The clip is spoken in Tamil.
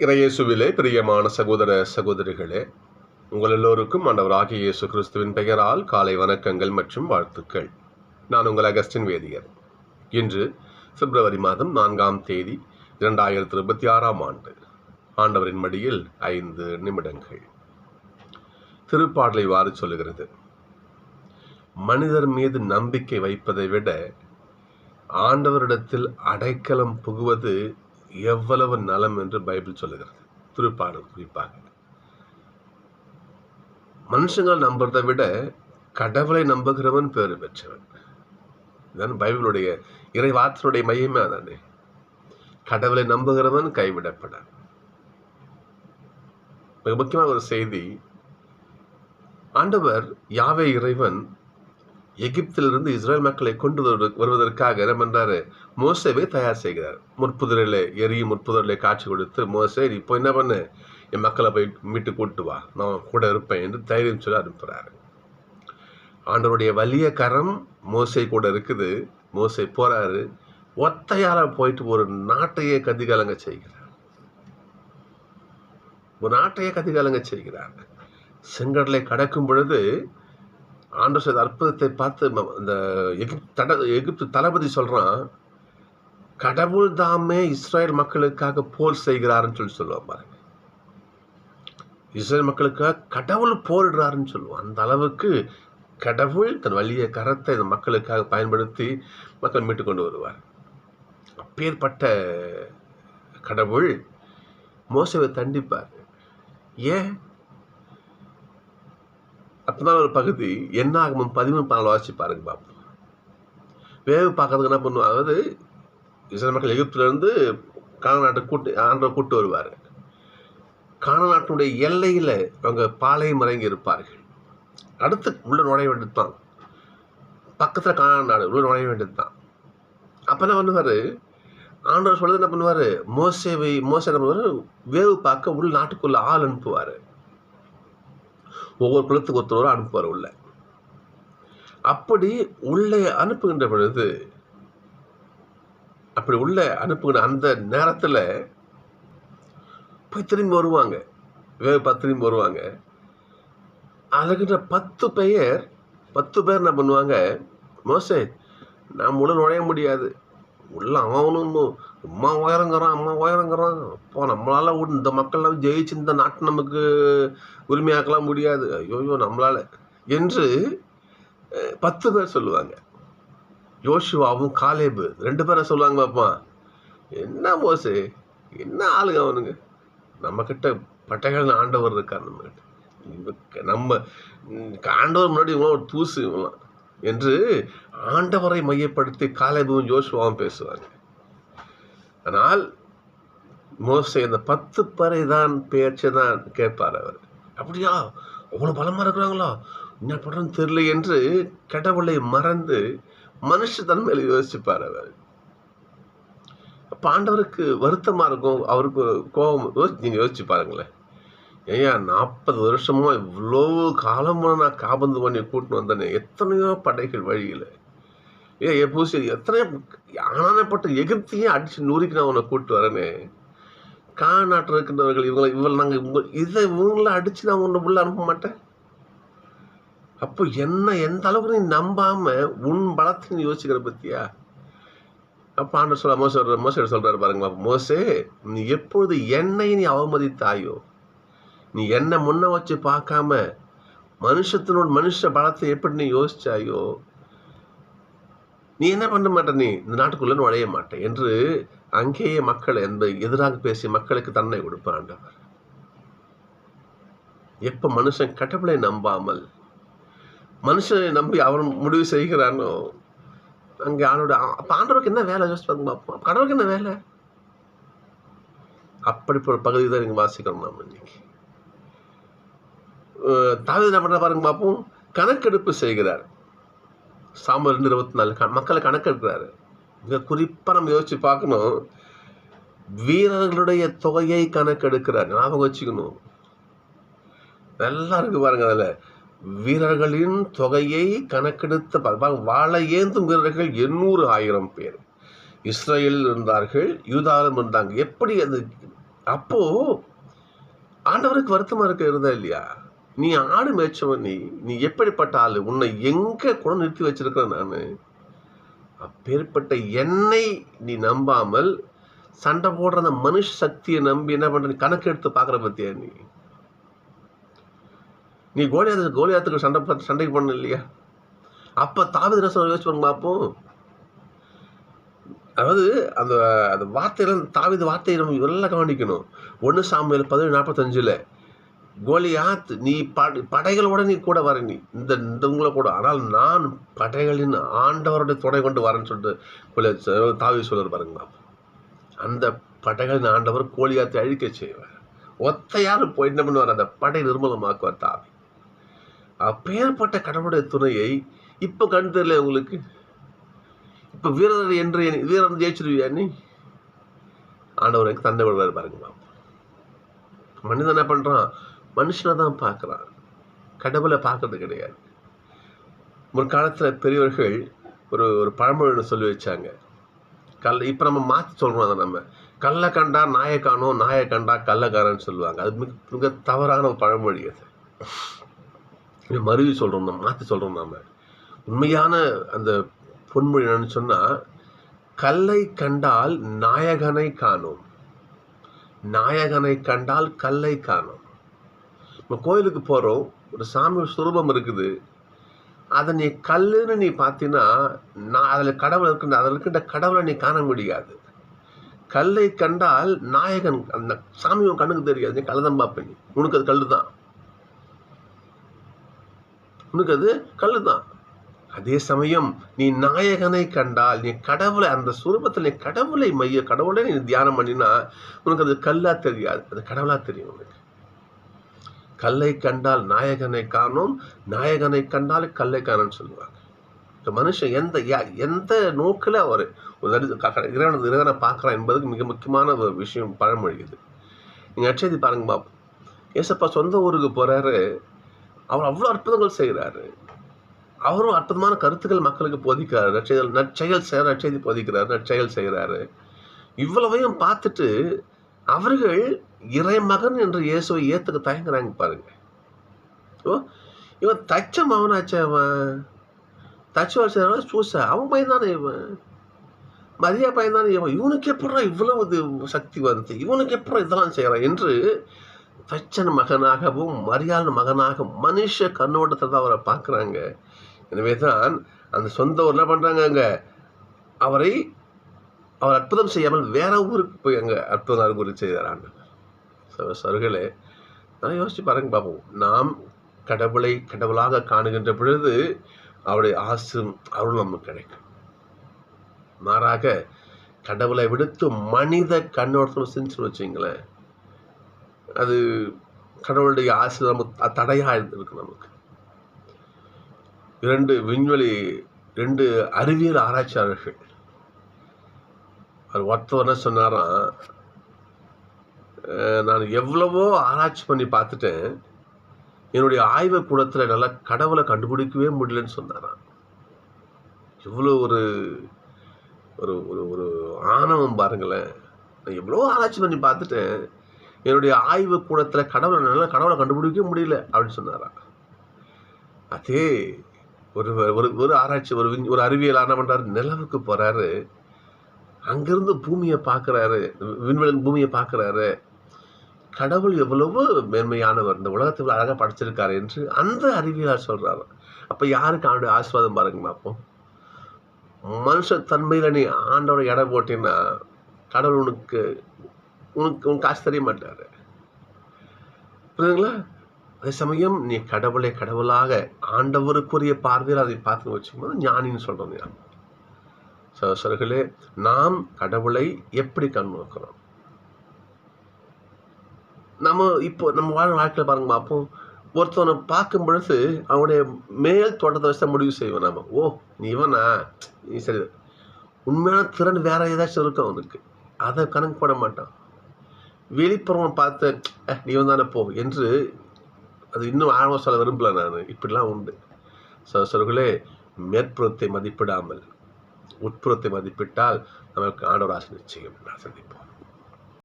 இறையேசுவிலே பிரியமான சகோதர சகோதரிகளே உங்கள் எல்லோருக்கும் ஆண்டவராகிய இயேசு கிறிஸ்துவின் பெயரால் காலை வணக்கங்கள் மற்றும் வாழ்த்துக்கள். நான் உங்கள் அகஸ்டின் வேதியர். இன்று பிப்ரவரி மாதம் நான்காம் தேதி இரண்டாயிரத்தி இருபத்தி ஆறாம் ஆண்டு. ஆண்டவரின் மடியில் ஐந்து நிமிடங்கள். திருப்பாடலை வாறு சொல்லுகிறது. மனிதர் மீது நம்பிக்கை வைப்பதை விட ஆண்டவரிடத்தில் அடைக்கலம் புகுவது எவ்வளவு நலம் என்று பைபிள் சொல்லுகிறது. திருப்பாடல் குறிப்பாக. மனுஷங்கள் நம்புறதை விட கடவுளை நம்புகிறவன் பேறு பெற்றவன். இதுதான் பைபிளுடைய இறை வார்த்தையுடைய மையமே அதானே. கடவுளை நம்புகிறவன் கைவிடப்படான் மிக முக்கியமான ஒரு செய்தி. ஆண்டவர் யாவே இறைவன் எகிப்திலிருந்து இஸ்ரேல் மக்களை கொண்டு வருவதற்காக என்ன பண்ணுறாரு மோசேவை தயார் செய்கிறார். முற்புதரில் எரியும் முற்புதரில் காட்சி கொடுத்து மோசே இப்போ என்ன பண்ணு? என் மக்களை போய் மீட்டு கூட்டு வா. நான் கூட இருப்பேன் என்று தைரியம் சொல்லி அனுப்புகிறாரு ஆண்டவருடைய வலிய கரம் மோசை கூட இருக்குது. மோசை போறாரு. ஒத்தையால போயிட்டு ஒரு நாட்டையே கதிகலங்க செய்கிறார். ஒரு நாட்டையே கதிகலங்க செய்கிறார். செங்கடலை கடக்கும் பொழுது ஆண்டு செய்த அற்புதத்தை பார்த்து இந்த எகிப்து தட எகிப்து தளபதி சொல்கிறான் கடவுள் தாமே இஸ்ரேல் மக்களுக்காக போர் செய்கிறாருன்னு சொல்லி சொல்லுவான் பாருங்க. இஸ்ரேல் மக்களுக்காக கடவுள் போரிடுறாருன்னு சொல்லுவான். அந்த அளவுக்கு கடவுள் தன் வலிய கரத்தை இந்த மக்களுக்காக பயன்படுத்தி மக்கள் மீட்டு கொண்டு வருவார். அப்பேற்பட்ட கடவுள் மோசவை தண்டிப்பார். ஏன்? அப்பதான் ஒரு பகுதி என்ன ஆகும் பதிமூணு பதினாலு வாசி பாருங்க பார்ப்போம் வேவு பார்க்கறதுக்கு என்ன பண்ணுவோம் அதாவது இஸ்ரேல் மக்கள் எகிப்துலேருந்து காண நாட்டை கூட்டு ஆண்டவர் கூட்டு வருவார். காண நாட்டினுடைய எல்லையில் அவங்க பாலை மறைங்கி இருப்பார்கள். அடுத்து உள்ள நுழைய வேண்டியது தான் பக்கத்தில் காண நாடு உள்ள நுழைய வேண்டியது தான் அப்போ என்ன பண்ணுவார்? ஆண்டவர் சொல்கிறது என்ன பண்ணுவார்? மோசேவை மோசை என்ன பண்ணுவார்? வேவு பார்க்க உள்ள நாட்டுக்குள்ளே ஆள் அனுப்புவார். ஒவ்வொரு குலத்துக்கு ஒருத்தரும் அனுப்புவார் உள்ள. அப்படி உள்ளே அனுப்புகின்ற பொழுது அப்படி உள்ள அனுப்புகிற அந்த நேரத்தில் போய் திரும்பி வருவாங்க. வேறு பத்து திரும்பி வருவாங்க. அதுக்கிட்ட பத்து பெயர் பத்து பேர் என்ன பண்ணுவாங்க மோசே நாம் உள்ள நுழைய முடியாது. உள்ள அவனும் அம்மா உயரங்கிறான் அம்மா உயரங்கிறான். அப்போ நம்மளால இந்த மக்கள்லாம் ஜெயிச்சு இந்த நாட்டை நமக்கு உரிமையாக்கலாம் முடியாது. ஐயோயோ நம்மளால. என்று பத்து பேர் சொல்லுவாங்க. யோசுவாவும் காலேபு ரெண்டு பேரை சொல்லுவாங்க பாப்பா. என்ன மோசே? என்ன ஆளுங்க அவனுங்க? நம்மக்கிட்ட பட்டைகள் ஆண்டவர் இருக்கார் நம்மக்கிட்ட நம்ம ஆண்டவர் முன்னாடி இவங்களாம் ஒரு தூசு இவங்களாம். என்று ஆண்டவரை மையப்படுத்தி காலேபும் ஜோஷுவாவும் பேசுவாங்க ஆனால் மோஸ்ட்லி இந்த பத்து பறை தான் பேச்சு தான் கேட்பார் அவர். அப்படியா? அவ்வளோ பலமாக இருக்கிறாங்களா? என்ன பண்ணுறதுன்னு தெரியல என்று கடவுளை மறந்து மனுஷ தன்மையில் யோசிப்பார் அவர். அப்போ ஆண்டவருக்கு வருத்தமாக இருக்கும்? அவருக்கு கோபம் யோசி நீங்கள் யோசிச்சு பாருங்களேன். ஏய்யா நாற்பது வருஷமா இவ்வளோ காலமாக நான் காபந்து பண்ணி கூட்டின்னு வந்தேனே எத்தனையோ படைகள் வழியில். ஏ எப்பூசி எத்தனையோ ஆனானப்பட்ட எகிப்தியே அடித்து நூறுக்கு நான் உன்னை கூப்பிட்டு வரேனே. கா நாட்டில் இருக்கின்றவர்கள் இவங்களை இவங்களை நாங்கள் இவங்க இதை இவங்கள அடித்து நான் உன்னை உள்ள அனுப்ப மாட்டேன்? அப்போ என்ன எந்த அளவுக்கு நீ நம்பாமல் உன் பலத்தை நீ யோசிக்கிற பற்றியா அப்போ ஆண்டவர் சொல்ல மோச மோச சொல்றாரு பாருங்க மோசே நீ எப்பொழுது என்னை நீ அவமதித்தாயோ நீ என்ன முன்ன வச்சு பார்க்காம மனுஷத்தினோட மனுஷ பலத்தை எப்படி நீ யோசிச்சாயோ நீ என்ன பண்ண மாட்ட நீ? இந்த நாட்டுக்குள்ள நுழைய மாட்டேன் என்று அங்கேயே மக்கள் என்பதை எதிராக பேசிய மக்களுக்கு தன்னை கொடுப்பான் ஆண்டவர். எப்ப மனுஷன் கடவுளை நம்பாமல் மனுஷனை நம்பி அவன் முடிவு செய்கிறானோ அங்கே ஆளோட அப்போ ஆண்டவருக்கு என்ன வேலை? யோசிச்சு பாருங்க பார்ப்போம் கடவுளுக்கு என்ன வேலை? அப்படி ஒரு பகுதி தான் நீங்க வாசிக்கிறோம் நாம இன்னைக்கு. தாவீது என்ன பண்ண பாருங்க பார்ப்போம் கணக்கெடுப்பு செய்கிறார். சாம்பல் ரெண்டு இருபத்தி நாலு மக்களை கணக்கெடுக்கிறாரு. மிக குறிப்பாக நம்ம யோசிச்சு பார்க்கணும். வீரர்களுடைய தொகையை கணக்கெடுக்கிறார். ஞாபகம் வச்சுக்கணும். நல்லா இருக்கு பாருங்க அதில். வீரர்களின் தொகையை கணக்கெடுத்த பா- பாருங்க, ஏந்தும் வீரர்கள் எண்ணூறு ஆயிரம் பேர். இஸ்ரேலில் இருந்தார்கள் யூதாலும் இருந்தாங்க. எப்படி அது அப்போது ஆண்டவருக்கு வருத்தமாக இருக்க இருந்தா இல்லையா? நீ ஆடு மேய்ச்சவன் நீ நீ எப்படிப்பட்ட ஆள்? உன்னை எங்கே கூட நிறுத்தி வச்சிருக்கிற நான். அப்பேற்பட்ட என்னை நீ நம்பாமல் சண்டை போடுற அந்த மனுஷ சக்தியை நம்பி என்ன பண்ற? நீ கணக்கு எடுத்து பார்க்குற பத்தியா நீ? நீ கோலியாத்து கோலியாத்துக்கு சண்டை சண்டைக்கு பண்ண இல்லையா? அப்போ தாவித ரசம் யோசிச்சு பாருங்க பார்ப்போம் அதாவது அந்த அந்த வார்த்தையெல்லாம் தாவித வார்த்தையை நம்ம நல்லா கவனிக்கணும். ஒன்று சாமியில் பதினேழு நாற்பத்தஞ்சில் கோலியாத் நீ படை படைகளோட நீ கூட வர நீ இந்த இந்த உங்களை கூட. ஆனால் நான் படைகளின் ஆண்டவருடைய துணை கொண்டு வரேன்னு சொல்லிட்டு தாவி சொல்லுற பாருங்களா அந்த படைகளின் ஆண்டவர் கோலியாத்தை அழிக்க செய்வார். ஒத்தையார் போய் என்ன பண்ணுவார்? அந்த படை நிர்மூலமாக்குவார் தாவி. அப்பேற்பட்ட கடவுளுடைய துணையை இப்போ கண் தெரியல உங்களுக்கு? இப்போ வீரர் என்று வீரர் வீரன் ஜெயிச்சிருவியா நீ? ஆண்டவர் எனக்கு தந்தை விடுறாரு பாருங்களா மனிதன் என்ன பண்ணுறான் மனுஷனை தான் பார்க்குறான். கடவுளை பார்க்கறது கிடையாது. முற்காலத்துல பெரியவர்கள் ஒரு ஒரு பழமொழி சொல்லி வச்சாங்க. கல் இப்போ நம்ம மாற்றி சொல்கிறோம் அதை நம்ம. கல்லை கண்டா நாயை காணோம் நாயை கண்டா கல்லக்காரன்னு சொல்லுவாங்க. அது மிக மிக தவறான ஒரு பழமொழி அது. மருவி சொல்கிறோம் நம்ம மாற்றி சொல்கிறோம் நாம். உண்மையான அந்த பொன்மொழி என்னன்னு சொன்னால் கல்லை கண்டால் நாயகனை காணோம். நாயகனை கண்டால் கல்லை காணோம். நம்ம கோயிலுக்கு போகிறோம் ஒரு சாமி சுரூபம் இருக்குது. அதை நீ கல்லுன்னு நீ பார்த்தீங்கன்னா நான் அதில் கடவுள் இருக்கின்ற அதில் இருக்கின்ற கடவுளை நீ காண முடியாது. கல்லை கண்டால் நாயகன் அந்த சாமி உன் கண்ணுக்கு தெரியாது. நீ கல்லை தான் பார்ப்பேன். நீ உனக்கு அது கல் தான் உனக்கு அது கல்லு தான் அதே சமயம் நீ நாயகனை கண்டால் நீ கடவுளை அந்த சுரூபத்தில் நீ கடவுளை மைய கடவுளை நீ தியானம் பண்ணினா உனக்கு அது கல்லாக தெரியாது. அது கடவுளாக தெரியும் உனக்கு. கல்லை கண்டால் நாயகனை காணும் நாயகனை கண்டால் கல்லை காணோம்னு சொல்லுவாங்க. இப்போ மனுஷன் எந்த எந்த நோக்கில் அவர்? ஒரு இறைவன் இறைவனை பார்க்குறான் என்பதுக்கு மிக முக்கியமான ஒரு விஷயம் பழமொழி இது. நீங்கள் அச்சதி பாருங்க பாப்போம் ஏசப்பா சொந்த ஊருக்கு போகிறாரு அவர் அவ்வளோ அற்புதங்கள் செய்கிறாரு அவரும் அற்புதமான கருத்துக்கள் மக்களுக்கு போதிக்கிறார். நற்செயல் நற்செயல் செய்ய நற்செய்தி போதிக்கிறார் நற்செயல் செய்கிறாரு இவ்வளவையும் பார்த்துட்டு அவர்கள் இறைமகன் என்று இயேசுவை ஏற்றுக்க தயங்குறாங்க பாருங்க. ஓ இவன் தச்ச மகனாச்சே அவன். தச்சுவால் செய்யறவன் சூசா. அவன் பையன் தானே இவன்? மரியா பையன் தானே இவன். இவனுக்கு எப்படா இவ்வளவு இது சக்தி வந்து இவனுக்கு எப்படா இதெல்லாம் செய்கிறான் என்று தச்சன் மகனாகவும் மரியாள் மகனாக மனுஷ கண்ணோட்டத்தை தான் அவரை பார்க்குறாங்க. எனவே தான் அந்த சொந்த ஊர் என்ன பண்ணுறாங்க அங்கே? அவரை அவர் அற்புதம் செய்யாமல் வேற ஊருக்கு போய் அங்கே அற்புதம் அறிகுறி செய்கிறாங்க. சருகளே நான் யோசிச்சு பாருங்க பார்ப்போம் நாம் கடவுளை கடவுளாக காணுகின்ற பொழுது அவருடைய ஆசும் அருள் நமக்கு கிடைக்கும். மாறாக கடவுளை விடுத்து மனித கண்ணோட்டம் செஞ்சு வச்சிங்களேன் அது கடவுளுடைய ஆசை நமக்கு தடையாக இருக்கு நமக்கு. இரண்டு விண்வெளி ரெண்டு அறிவியல் ஆராய்ச்சியாளர்கள். அவர் ஒருத்தவர் என்ன சொன்னாராம் நான் எவ்வளவோ ஆராய்ச்சி பண்ணி பார்த்துட்டேன். என்னுடைய ஆய்வு கூடத்தில் நல்லா கடவுளை கண்டுபிடிக்கவே முடியலன்னு சொன்னாரான் இவ்வளோ ஒரு ஒரு ஒரு ஒரு ஆணவம் பாருங்களேன். நான் எவ்வளோ ஆராய்ச்சி பண்ணி பார்த்துட்டேன். என்னுடைய ஆய்வு கூடத்தில் கடவுளை நல்லா கடவுளை கண்டுபிடிக்கவே முடியல அப்படின்னு சொன்னாரான் அதே ஒரு ஒரு ஒரு ஆராய்ச்சி ஒரு விண்- ஒரு அறிவியல் என்ன பண்ணுறாரு நிலவுக்கு போகிறாரு அங்கேருந்து பூமியை பார்க்குறாரு. விண்வெளி பூமியை பார்க்குறாரு. கடவுள் எவ்வளவு மேன்மையானவர் இந்த உலகத்தை அழகாக படைச்சிருக்காரு என்று அந்த அறிவியலார் சொல்கிறாரு அப்போ யாருக்கு அவனுடைய ஆசீர்வாதம் பாருங்க பார்ப்போம் மனுஷ தன்மையில் நீ ஆண்டவரை இடம் போட்டீங்கன்னா கடவுள் உனக்கு உனக்கு உனக்கு காசு தெரிய மாட்டார். புரியுதுங்களா? அதே சமயம் நீ கடவுளை கடவுளாக ஆண்டவருக்குரிய பார்வையில் அதை பார்த்து வச்சுக்கும்போது ஞானின்னு சொல்கிறோம் ஞான் சகோதரர்களே நாம் கடவுளை எப்படி கண் நோக்கிறோம் நம்ம இப்போ நம்ம வாழ வாழ்க்கையில் பாருங்க பார்ப்போம் ஒருத்தவனை பார்க்கும் பொழுது அவனுடைய மேல் தோட்டத்தை வச்சு தான் முடிவு செய்வோம் நம்ம ஓ நீ இவனா? நீ சரி. உண்மையான திறன் வேற ஏதாச்சும் இருக்கும் அவனுக்கு? அதை கணக்கு போட மாட்டான். வெளிப்புறம் பார்த்து நீ வந்தானே போ என்று அது இன்னும் ஆழமாக சொல்ல விரும்பல நான். இப்படிலாம் உண்டு. சொல்களே மேற்புறத்தை மதிப்பிடாமல் உட்புறத்தை மதிப்பிட்டால் நமக்கு ஆண்டவர் ஆசை நிச்சயம். நான் சந்திப்போம்.